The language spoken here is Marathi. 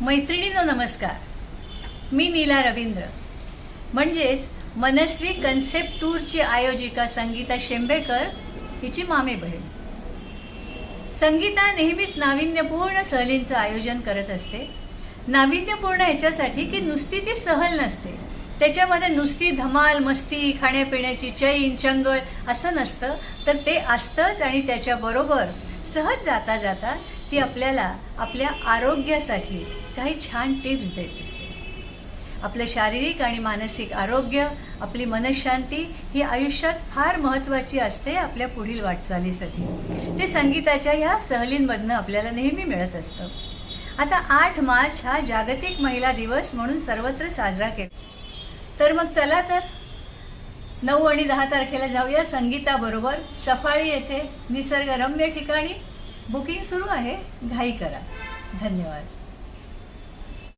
मैत्रिणीनो नमस्कार. मी नीला रवींद्र. म्हणजेच मनस्वी कन्सेप्ट टूरची आयोजिका संगीता शेंबेकर हिची मामे बहीण संगीता नेहमीच नाविन्यपूर्ण सहलींचं आयोजन करत असते. नाविन्यपूर्ण याच्यासाठी की नुसती ती सहल नसते. त्याच्यामध्ये नुसती धमाल मस्ती खाण्यापिण्याची चैन चंगळ असं नसतं. तर ते असतंच आणि त्याच्याबरोबर सहज जाता जाता ती आपल्याला आपल्या आरोग्यासाठी काही छान टिप्स देत असते आपलं शारीरिक आणि मानसिक आरोग्य आपली मनशांती ही आयुष्यात फार महत्त्वाची असते आपल्या पुढील वाटचालीसाठी. ते संगीताच्या ह्या सहलींमधनं आपल्याला नेहमी मिळत असतं. आता आठ मार्च हा जागतिक महिला दिवस म्हणून सर्वत्र साजरा केला. तर मग चला तर नऊ आणि दहा तारखेला जाऊया संगीताबरोबर सफाळी येथे निसर्गरम्य ठिकाणी. बुकिंग सुरू आहे. घाई करा. धन्यवाद.